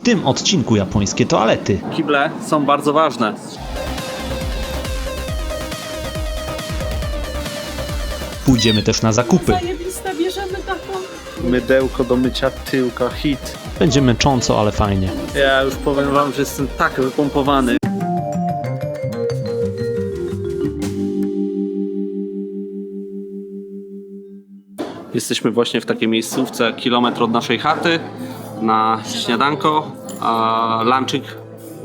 W tym odcinku japońskie toalety. Kible są bardzo ważne. Pójdziemy też na zakupy. Zajebista, bierzemy taką. Mydełko do mycia tyłka, hit. Będzie męcząco, ale fajnie. Ja już powiem wam, że jestem tak wypompowany. Jesteśmy właśnie w takiej miejscówce, kilometr od naszej chaty, na śniadanko, a lunchik,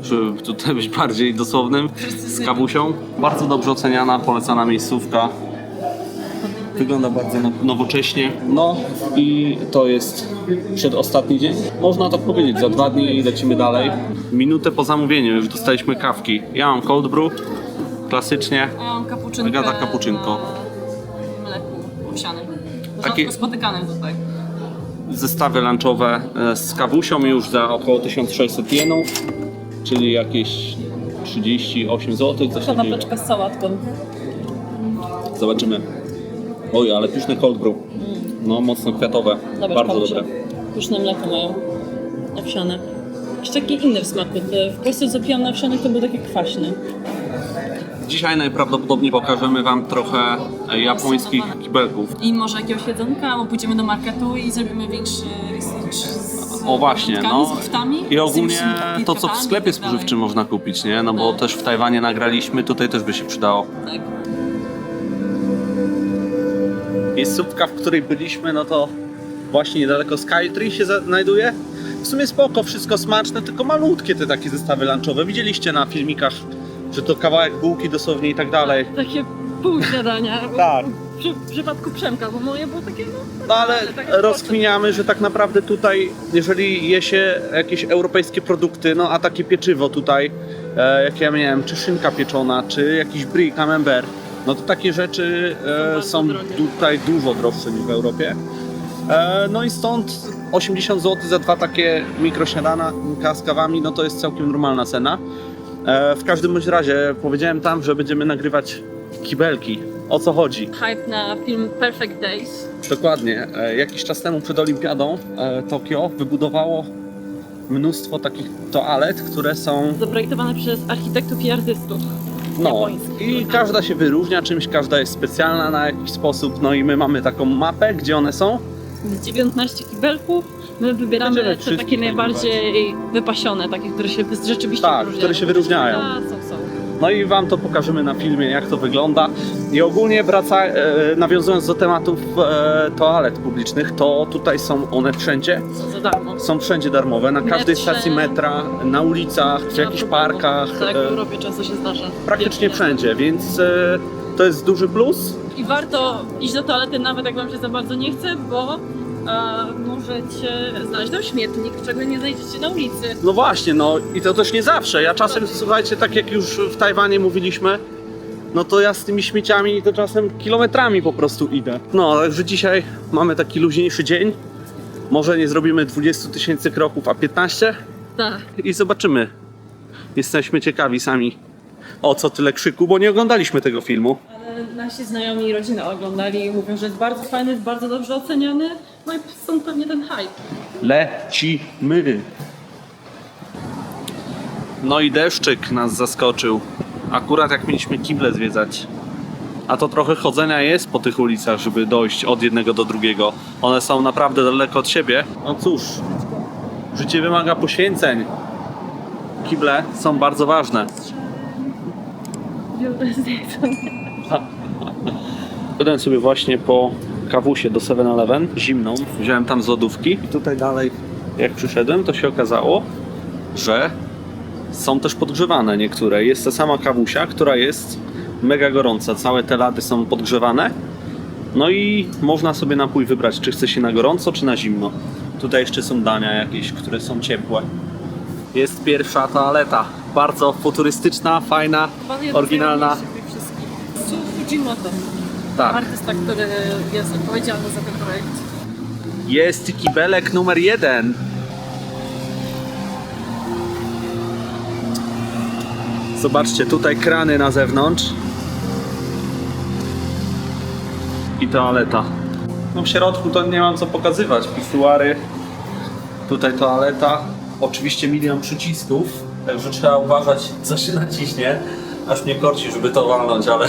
żeby tutaj być bardziej dosłownym, z kawusią. Bardzo dobrze oceniana, polecana miejscówka. Wygląda bardzo no- nowocześnie. No i to jest przedostatni dzień. Można tak powiedzieć, za dwa dni lecimy dalej. Minutę po zamówieniu już dostaliśmy kawki. Ja mam cold brew, klasycznie. Ja mam kapuczynkę Agata kapuczynko. na mleku owsianym. Rzadko spotykanym tutaj. Zestawy lunchowe e, z kawusią już za około 1600 jenów, czyli jakieś 38 zł, coś. Kanapeczka z sałatką. Zobaczymy. Oj, ale pyszne cold brew. No, mocno kwiatowe. Zobacz, Bardzo dobre. Pyszne mleko mają. Owsiane. Jeszcze takie inne w smaku. W Polsce co pijam na owsianych to był takie kwaśne. Dzisiaj najprawdopodobniej pokażemy Wam trochę e, japońskich kibelków. I może jakiegoś jedzonka, albo pójdziemy do marketu i zrobimy większy O właśnie, no. I ogólnie to, co w sklepie tak spożywczym można kupić, nie? No bo No. też w Tajwanie nagraliśmy, tutaj też by się przydało. Tak. Miejscówka, w której byliśmy, no to właśnie niedaleko Skytree się znajduje. W sumie spoko, wszystko smaczne, tylko malutkie te takie zestawy lunchowe. Widzieliście na filmikach, że to kawałek bułki dosłownie i tak dalej. Takie pół śniadania. Tak. Przy, w przypadku Przemka, bo moje było takie no... No ale tak rozkminiamy, że tak naprawdę tutaj, jeżeli je się jakieś europejskie produkty, no a takie pieczywo tutaj, e, jak ja miałem, czy szynka pieczona, czy jakiś brie, camembert, no to takie rzeczy e, są drogie. tutaj dużo droższe niż w Europie. E, no i stąd 80 zł za dwa takie mikrośniadanka z kawami, no to jest całkiem normalna cena. E, w każdym bądź razie powiedziałem tam, że będziemy nagrywać kibelki. O co chodzi? Hype na film Perfect Days. Dokładnie. E, Jakiś czas temu przed Olimpiadą e, Tokio wybudowało mnóstwo takich toalet, które są Zaprojektowane przez architektów i artystów. no Japońskich. i każda się wyróżnia czymś, każda jest specjalna na jakiś sposób. No i my mamy taką mapę, gdzie one są. Z 19 kibelków. My wybieramy te takie najbardziej wypasione, takie, które się rzeczywiście Tak, wyróżniają. które się wyróżniają. A, są, są. No i wam to pokażemy na filmie, jak to wygląda. I ogólnie wraca, e, nawiązując do tematów e, toalet publicznych, to tutaj są one wszędzie. Są za darmo. Są wszędzie darmowe, na każdej Metrze. stacji metra, na ulicach, w jakichś parkach. Tak, w e, Europie często się zdarza. praktycznie wszędzie, więc e, to jest duży plus. I warto iść do toalety nawet jak wam się za bardzo nie chce, bo e, możecie znaleźć tam śmietnik, czego nie znajdziecie na ulicy. No właśnie, no i to też nie zawsze. Ja czasem, słuchajcie, tak jak już w Tajwanie mówiliśmy, no to ja z tymi śmieciami to czasem kilometrami po prostu idę. No, także dzisiaj mamy taki luźniejszy dzień. Może nie zrobimy 20 tysięcy kroków, a 15 Tak. i zobaczymy. Jesteśmy ciekawi sami o co tyle krzyku, bo nie oglądaliśmy tego filmu. Nasi znajomi i rodzina oglądali i mówią, że jest bardzo fajny, jest bardzo dobrze oceniany. No i stąd pewnie ten hype. Lecimy. No i deszczyk nas zaskoczył. Akurat jak mieliśmy kible zwiedzać. A to trochę chodzenia jest po tych ulicach, żeby dojść od jednego do drugiego. One są naprawdę daleko od siebie. No cóż, życie wymaga poświęceń. Kible są bardzo ważne. Szedłem sobie właśnie po kawusie do 7-Eleven, zimną. Wziąłem tam z lodówki i tutaj dalej, jak przyszedłem, to się okazało, że są też podgrzewane niektóre. Jest ta sama kawusia, która jest mega gorąca. Całe te lady są podgrzewane. No i można sobie napój wybrać, czy chce się na gorąco, czy na zimno. Tutaj jeszcze są dania jakieś, które są ciepłe. Jest pierwsza toaleta. Bardzo futurystyczna, fajna, oryginalna. Su Fujimoto, Tak. artysta, który jest odpowiedzialny za ten projekt. Jest kibelek numer jeden. Zobaczcie, tutaj krany na zewnątrz. I toaleta. No w środku to nie mam co pokazywać. Pisuary. Tutaj toaleta. oczywiście milion przycisków, także trzeba uważać, co się naciśnie. Aż mnie korci, żeby to walnąć, ale...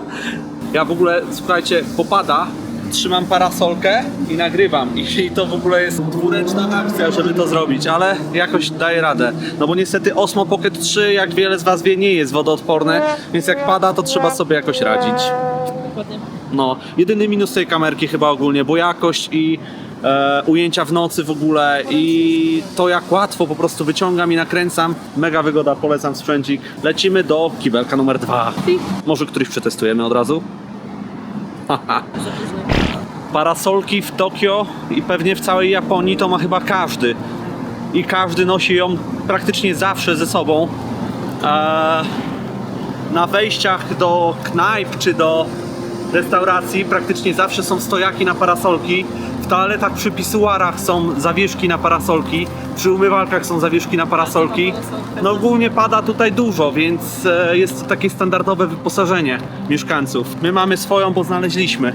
ja w ogóle, słuchajcie, popada, trzymam parasolkę i nagrywam. I to w ogóle jest dwuręczna akcja, żeby to zrobić, ale jakoś daję radę. No bo niestety Osmo Pocket 3, jak wiele z Was wie, nie jest wodoodporne, więc jak pada, to trzeba sobie jakoś radzić. No, jedyny minus tej kamerki chyba ogólnie, bo jakość i e, ujęcia w nocy w ogóle i to jak łatwo po prostu wyciągam i nakręcam. Mega wygoda, polecam sprzęcik. Lecimy do kibelka numer dwa. Może któryś przetestujemy od razu? Haha. Parasolki w Tokio i pewnie w całej Japonii to ma chyba każdy. I każdy nosi ją praktycznie zawsze ze sobą. Eee, na wejściach do knajp czy do restauracji praktycznie zawsze są stojaki na parasolki. Toaletach przy pisuarach są zawieszki na parasolki. Przy umywalkach są zawieszki na parasolki. No ogólnie pada tutaj dużo, więc e, jest to takie standardowe wyposażenie mieszkańców. My mamy swoją, bo znaleźliśmy.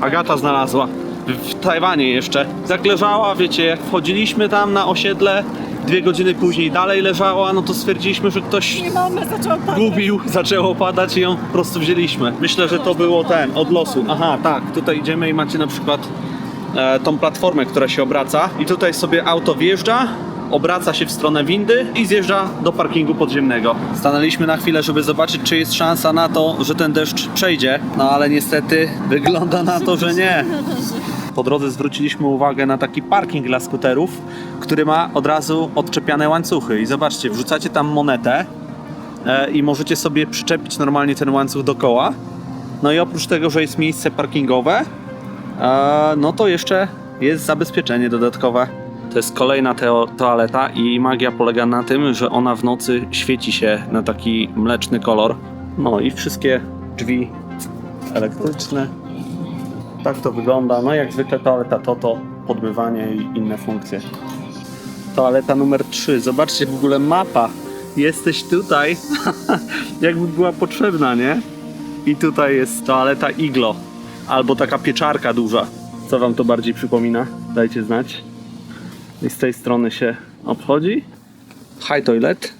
Agata znalazła. W, w Tajwanie jeszcze. Tak leżała, wiecie, jak wchodziliśmy tam na osiedle, dwie godziny później dalej leżała, no to stwierdziliśmy, że ktoś Nie mamy, zaczęło padać. gubił, zaczęło padać i ją po prostu wzięliśmy. Myślę, że to było ten, od losu. Aha, tak, tutaj idziemy i macie na przykład tą platformę, która się obraca i tutaj sobie auto wjeżdża, obraca się w stronę windy i zjeżdża do parkingu podziemnego. Stanęliśmy na chwilę, żeby zobaczyć, czy jest szansa na to, że ten deszcz przejdzie, no ale niestety wygląda na to, że nie. Po drodze zwróciliśmy uwagę na taki parking dla skuterów, który ma od razu odczepiane łańcuchy. I zobaczcie, wrzucacie tam monetę, e, i możecie sobie przyczepić normalnie ten łańcuch do koła. No i oprócz tego, że jest miejsce parkingowe, e, no to jeszcze jest zabezpieczenie dodatkowe. To jest kolejna toaleta i magia polega na tym, że ona w nocy świeci się na taki mleczny kolor. No i wszystkie drzwi elektryczne. Tak to wygląda. No jak zwykle toaleta Toto, podmywanie i inne funkcje. Toaleta numer 3. Zobaczcie w ogóle mapa. Jesteś tutaj, jakby była potrzebna, nie? I tutaj jest toaleta Iglo. Albo taka pieczarka duża. Co wam to bardziej przypomina? Dajcie znać. I z tej strony się obchodzi. High toilet.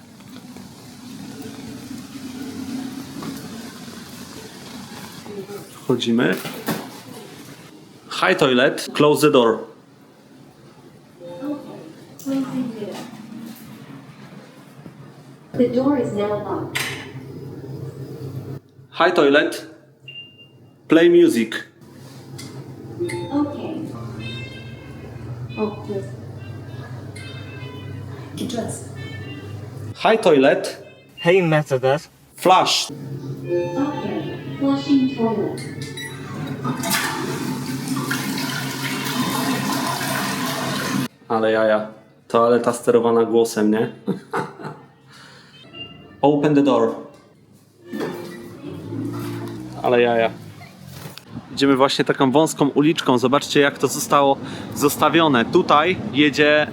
Wchodzimy. High toilet. Close the door. The door is now locked. High toilet. Play music. Okay. Oh, yes. Dress. High toilet. Hey Mercedes, Flush. Okay. Flushing toilet. Ale jaja. Toaleta sterowana głosem, nie? Open the door. Ale jaja. Idziemy właśnie taką wąską uliczką. Zobaczcie, jak to zostało zostawione. Tutaj jedzie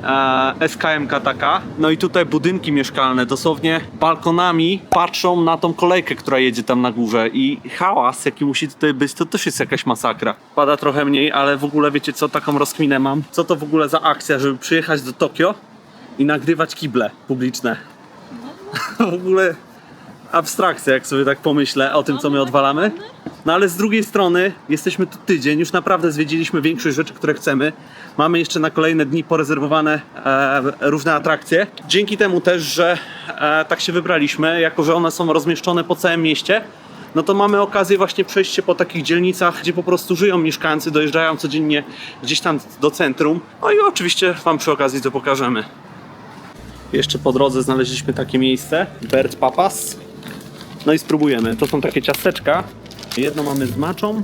e, SKMK taka. No i tutaj budynki mieszkalne, dosłownie balkonami patrzą na tą kolejkę, która jedzie tam na górze. I hałas, jaki musi tutaj być, to też jest jakaś masakra. Pada trochę mniej, ale w ogóle wiecie co, taką rozkminę mam. Co to w ogóle za akcja, żeby przyjechać do Tokio i nagrywać kible publiczne. w ogóle abstrakcja, jak sobie tak pomyślę o tym, co my odwalamy. No ale z drugiej strony jesteśmy tu tydzień, już naprawdę zwiedziliśmy większość rzeczy, które chcemy. Mamy jeszcze na kolejne dni porezerwowane e, różne atrakcje. Dzięki temu też, że e, tak się wybraliśmy, jako że one są rozmieszczone po całym mieście, no to mamy okazję właśnie przejść się po takich dzielnicach, gdzie po prostu żyją mieszkańcy, dojeżdżają codziennie gdzieś tam do centrum. No i oczywiście Wam przy okazji to pokażemy. Jeszcze po drodze znaleźliśmy takie miejsce, Bert Papas. No i spróbujemy. To są takie ciasteczka. Jedno mamy z maczą,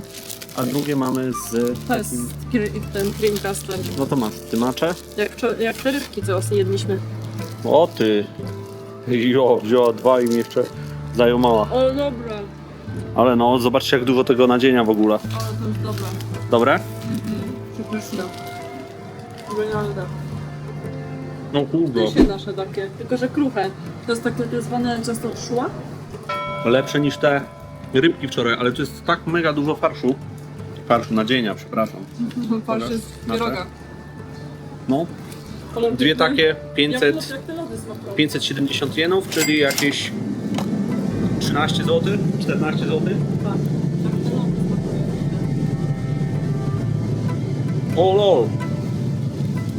a drugie mamy z... To jest kre- ten cream custard. No to masz, ty macze? Jak, wczor- jak te rybki, co ostatnio jedliśmy. O ty! Jo, wzięła dwa i mi jeszcze dają mała. O, dobra. Ale no, zobaczcie jak dużo tego nadzienia w ogóle. O, to jest dobra. Dobre? Przepyszne. Genialne. No kurde. To się nasze takie, tylko że kruche. To jest takie tak zwane często szła. Lepsze niż te rybki wczoraj, ale tu jest tak mega dużo farszu. Farszu, nadzienia, przepraszam. Farsz jest. No, Dwie takie Jak 500, lody, jak te lody smakują. 570 jenów, czyli jakieś 13 zł, 14 zł. O lol.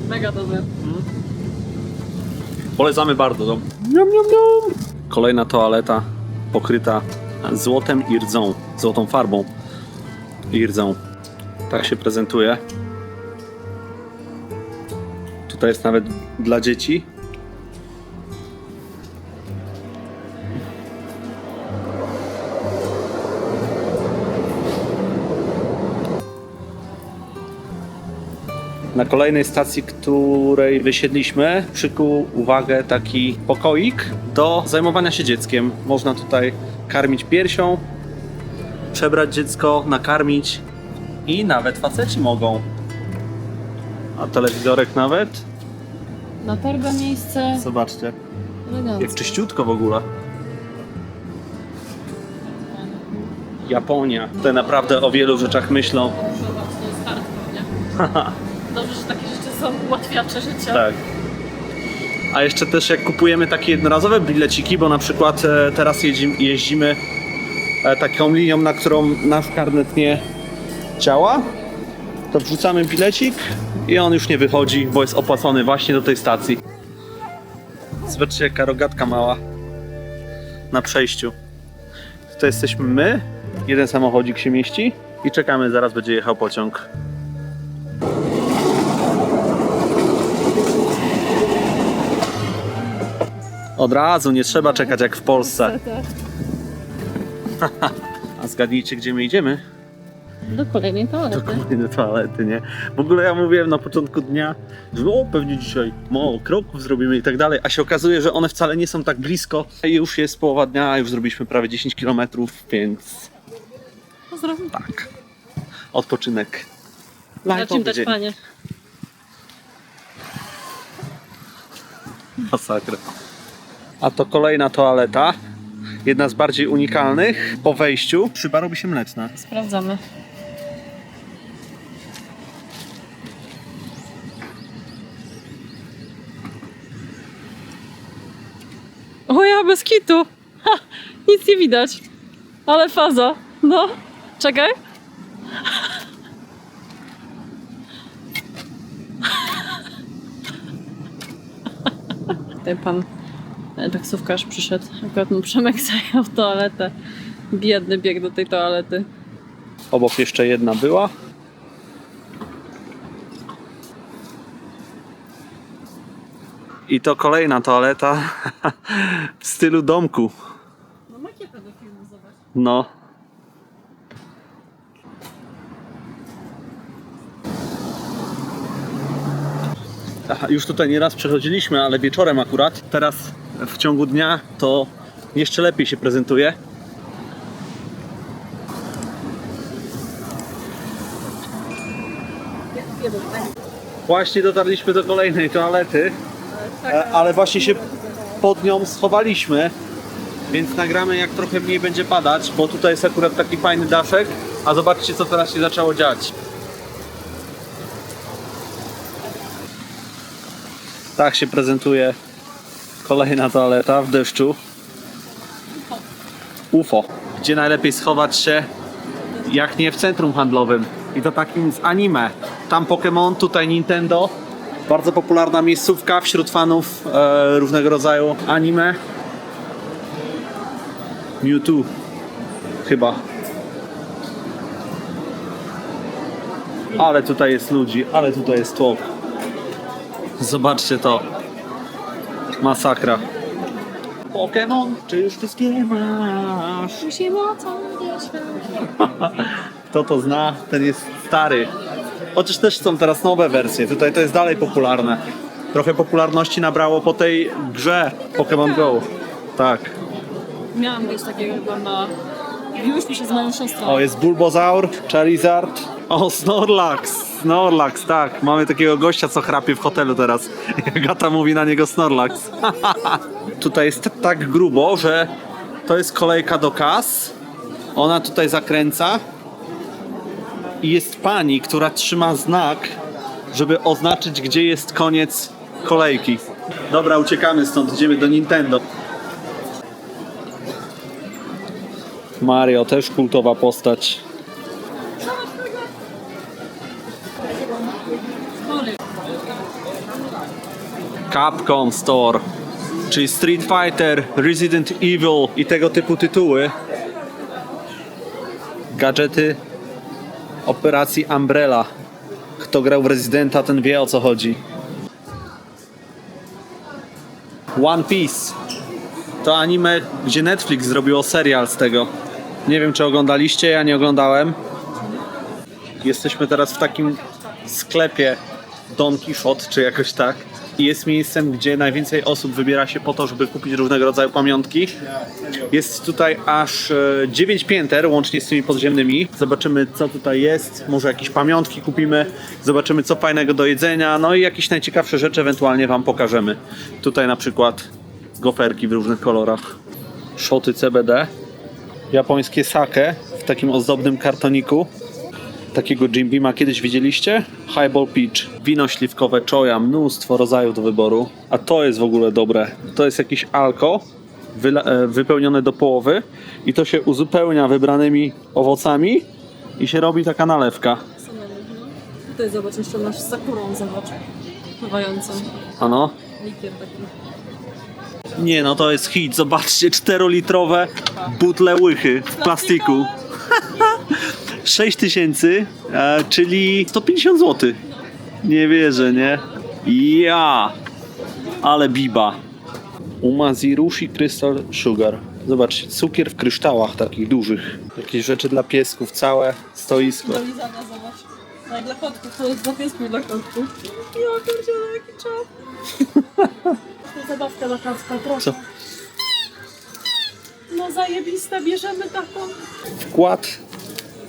Mega dobre. Polecamy bardzo. Niam, niam, niam. Kolejna toaleta pokryta złotem i rdzą, złotą farbą i rdzą. Tak się prezentuje. Tutaj jest nawet dla dzieci. Na kolejnej stacji, której wysiedliśmy, przykuł uwagę taki pokoik do zajmowania się dzieckiem. Można tutaj karmić piersią, przebrać dziecko, nakarmić i nawet faceci mogą. A telewizorek nawet? Na targa miejsce Zobaczcie, jak eleganckie. czyściutko w ogóle. Japonia. Te naprawdę o wielu rzeczach myślą. Zobacz, to? Dobrze, że takie rzeczy są ułatwiacze życia. Tak. A jeszcze też jak kupujemy takie jednorazowe bileciki, bo na przykład e, teraz jeździmy, jeździmy e, taką linią, na którą nasz karnet nie działa, to wrzucamy bilecik i on już nie wychodzi, bo jest opłacony właśnie do tej stacji. Zobaczcie jaka rogatka mała na przejściu. Tutaj jesteśmy my, jeden samochodzik się mieści i czekamy, zaraz będzie jechał pociąg. Od razu, nie trzeba czekać jak w Polsce. A zgadnijcie, gdzie my idziemy? Do kolejnej Do toalety. kolejnej toalety, nie? W ogóle ja mówiłem na początku dnia, że o, pewnie dzisiaj mało kroków zrobimy i tak dalej, a się okazuje, że one wcale nie są tak blisko. I już jest połowa dnia, już zrobiliśmy prawie 10 km, więc Pozdrawiam. tak. Odpoczynek. Im dać panie. Masakra. A to kolejna toaleta. Jedna z bardziej unikalnych. Po wejściu przyba robi się mleczna. Sprawdzamy. O ja, bez kitu! Ha, nic nie widać. Ale faza. No, czekaj. Tutaj pan taksówkarz przyszedł. Akurat mu Przemek zajął toaletę. Biedny bieg do tej toalety. Obok jeszcze jedna była. I to kolejna toaleta w stylu domku. No makietę do filmu, zobacz. No. Aha, już tutaj nieraz przechodziliśmy, ale wieczorem akurat. Teraz w ciągu dnia to jeszcze lepiej się prezentuje. Właśnie dotarliśmy do kolejnej toalety, e, ale właśnie się pod nią schowaliśmy. Więc nagramy jak trochę mniej będzie padać, bo tutaj jest akurat taki fajny daszek, a zobaczcie co teraz się zaczęło dziać. Tak się prezentuje kolejna toaleta w deszczu. UFO, gdzie najlepiej schować się jak nie w centrum handlowym. I to takim z anime. Tam Pokémon, tutaj Nintendo. Bardzo popularna miejscówka wśród fanów e, różnego rodzaju anime. Mewtwo. Chyba. Ale tutaj jest ludzi, ale tutaj jest tłok. Zobaczcie to. Masakra. Pokémon, czy już wszystkie masz? Musimy ocalić Kto to zna, ten jest stary. Chociaż też są teraz nowe wersje. Tutaj to jest dalej popularne. Trochę popularności nabrało po tej grze Pokémon Go. Tak. Miałam coś takiego na... Już mi się z moją siostrą. O, jest Bulbozaur, Charizard. O, Snorlax. Snorlax, tak. Mamy takiego gościa, co chrapie w hotelu teraz. Gata mówi na niego Snorlax. tutaj jest tak grubo, że to jest kolejka do kas. Ona tutaj zakręca. I jest pani, która trzyma znak, żeby oznaczyć, gdzie jest koniec kolejki. Dobra, uciekamy stąd, idziemy do Nintendo. Mario też kultowa postać. Capcom Store, czyli Street Fighter, Resident Evil i tego typu tytuły. Gadżety operacji Umbrella. Kto grał w Residenta, ten wie o co chodzi. One Piece. To anime, gdzie Netflix zrobiło serial z tego. Nie wiem, czy oglądaliście, ja nie oglądałem. Jesteśmy teraz w takim sklepie Don Quixote, czy jakoś tak. Jest miejscem, gdzie najwięcej osób wybiera się po to, żeby kupić różnego rodzaju pamiątki. Jest tutaj aż 9 pięter, łącznie z tymi podziemnymi. Zobaczymy, co tutaj jest. Może jakieś pamiątki kupimy. Zobaczymy, co fajnego do jedzenia. No i jakieś najciekawsze rzeczy ewentualnie Wam pokażemy. Tutaj na przykład goferki w różnych kolorach. Szoty CBD. Japońskie sake w takim ozdobnym kartoniku. Takiego Jim Beama kiedyś widzieliście? Highball Peach. Wino śliwkowe Choya, mnóstwo rodzajów do wyboru. A to jest w ogóle dobre. To jest jakiś alko e, wypełnione do połowy i to się uzupełnia wybranymi owocami i się robi taka nalewka. Tutaj zobacz, jeszcze masz sakurą, zobacz. Pływającą. Ano? Likier taki. Nie no, to jest hit. Zobaczcie, 4-litrowe butle łychy w plastiku. 6 tysięcy, e, czyli 150 zł. Nie wierzę, nie? Ja! Ale biba. Umazirushi Crystal Sugar. Zobaczcie, cukier w kryształach takich dużych. Jakieś rzeczy dla piesków, całe stoisko. Do lizania, zobacz. No dla kotków, to jest dla piesków dla kotków. Ja pierdzielę, jaki czap. To zabawka dla kacka, proszę. Co? No zajebista, bierzemy taką. Wkład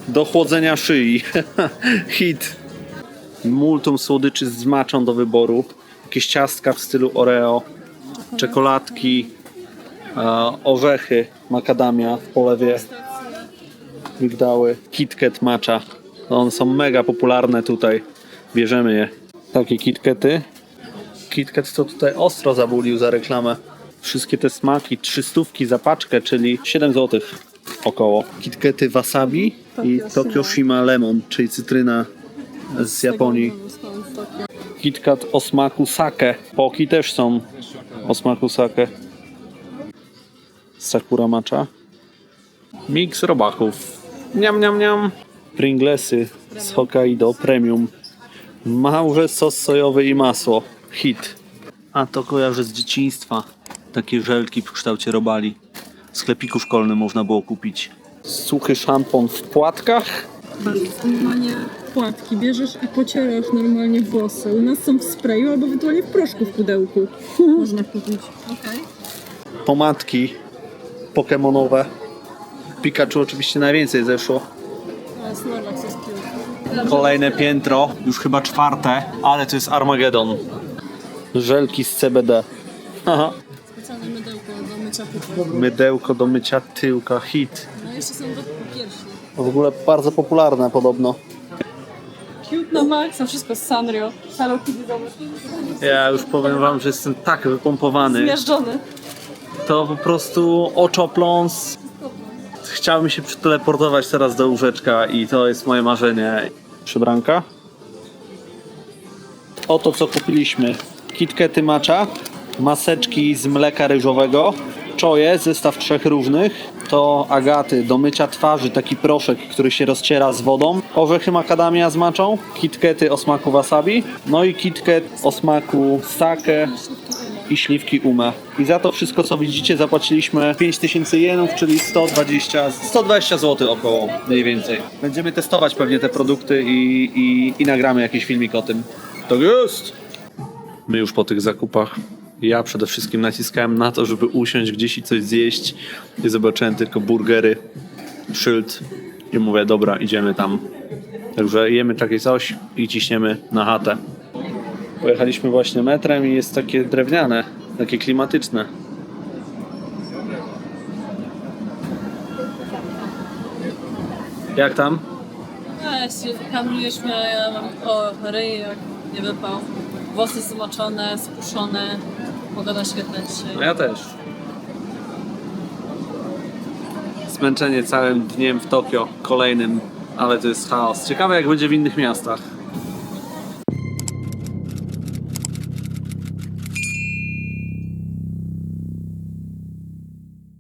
do chłodzenia szyi. Hit. Multum słodyczy z maczą do wyboru. Jakieś ciastka w stylu Oreo, czekoladki, e, orzechy, makadamia w polewie, migdały, KitKat matcha. No, One są mega popularne tutaj. Bierzemy je. Takie KitKaty. KitKat to tutaj ostro zabulił za reklamę. Wszystkie te smaki, trzystówki za paczkę, czyli 7 zł około. KitKaty wasabi i Tokyo Shima Lemon, czyli cytryna z Japonii. KitKat o smaku sake. Poki też są o smaku sake. Sakura matcha. Mix robaków. Niam, niam, niam. Pringlesy z Hokkaido Premium. Małże sos sojowy i masło. Hit. A to kojarzę z dzieciństwa. Takie żelki w kształcie robali. W sklepiku szkolnym można było kupić. Suchy szampon w płatkach. Normalnie płatki bierzesz i pocierasz normalnie włosy. U nas są w sprayu albo ewentualnie w proszku w pudełku. Można kupić. Okej. Pomadki pokemonowe. Pikachu oczywiście najwięcej zeszło. Okay. Snorlax jest cute. Kolejne piętro, już chyba czwarte, ale to jest Armageddon. Żelki z CBD. Haha. Mydełko do mycia tyłka, hit. No jeszcze są do piersi. W ogóle bardzo popularne podobno. Cute na maksa, wszystko z Sanrio. Hello Kitty zobacz. Ja już powiem wam, że jestem tak wypompowany. Zmiażdżony. To po prostu oczopląs. Chciałbym się przeteleportować teraz do łóżeczka i to jest moje marzenie. Przybranka. Oto co kupiliśmy. KitKaty matcha, maseczki z mleka ryżowego, czoje, zestaw trzech różnych, to agaty do mycia twarzy, taki proszek, który się rozciera z wodą, orzechy makadamia z maczą, KitKaty o smaku wasabi, no i KitKat o smaku sake, i śliwki ume. I za to wszystko, co widzicie, zapłaciliśmy 5000 jenów, czyli 120, 120 zł około, mniej więcej. Będziemy testować pewnie te produkty i, i, i nagramy jakiś filmik o tym. To jest! My już po tych zakupach. Ja przede wszystkim naciskałem na to, żeby usiąść gdzieś i coś zjeść. I zobaczyłem tylko burgery, szyld. I mówię, dobra, idziemy tam. Także jemy takie coś i ciśniemy na chatę. Pojechaliśmy właśnie metrem i jest takie drewniane, takie klimatyczne. Jak tam? A, jeśli hamujesz mnie, a ja mam o ryj jak nie wypał. Włosy zmoczone, spuszczone. Pogoda świetna No dzisiaj. ja też. Zmęczenie całym dniem w Tokio, kolejnym, ale to jest chaos. Ciekawe jak będzie w innych miastach.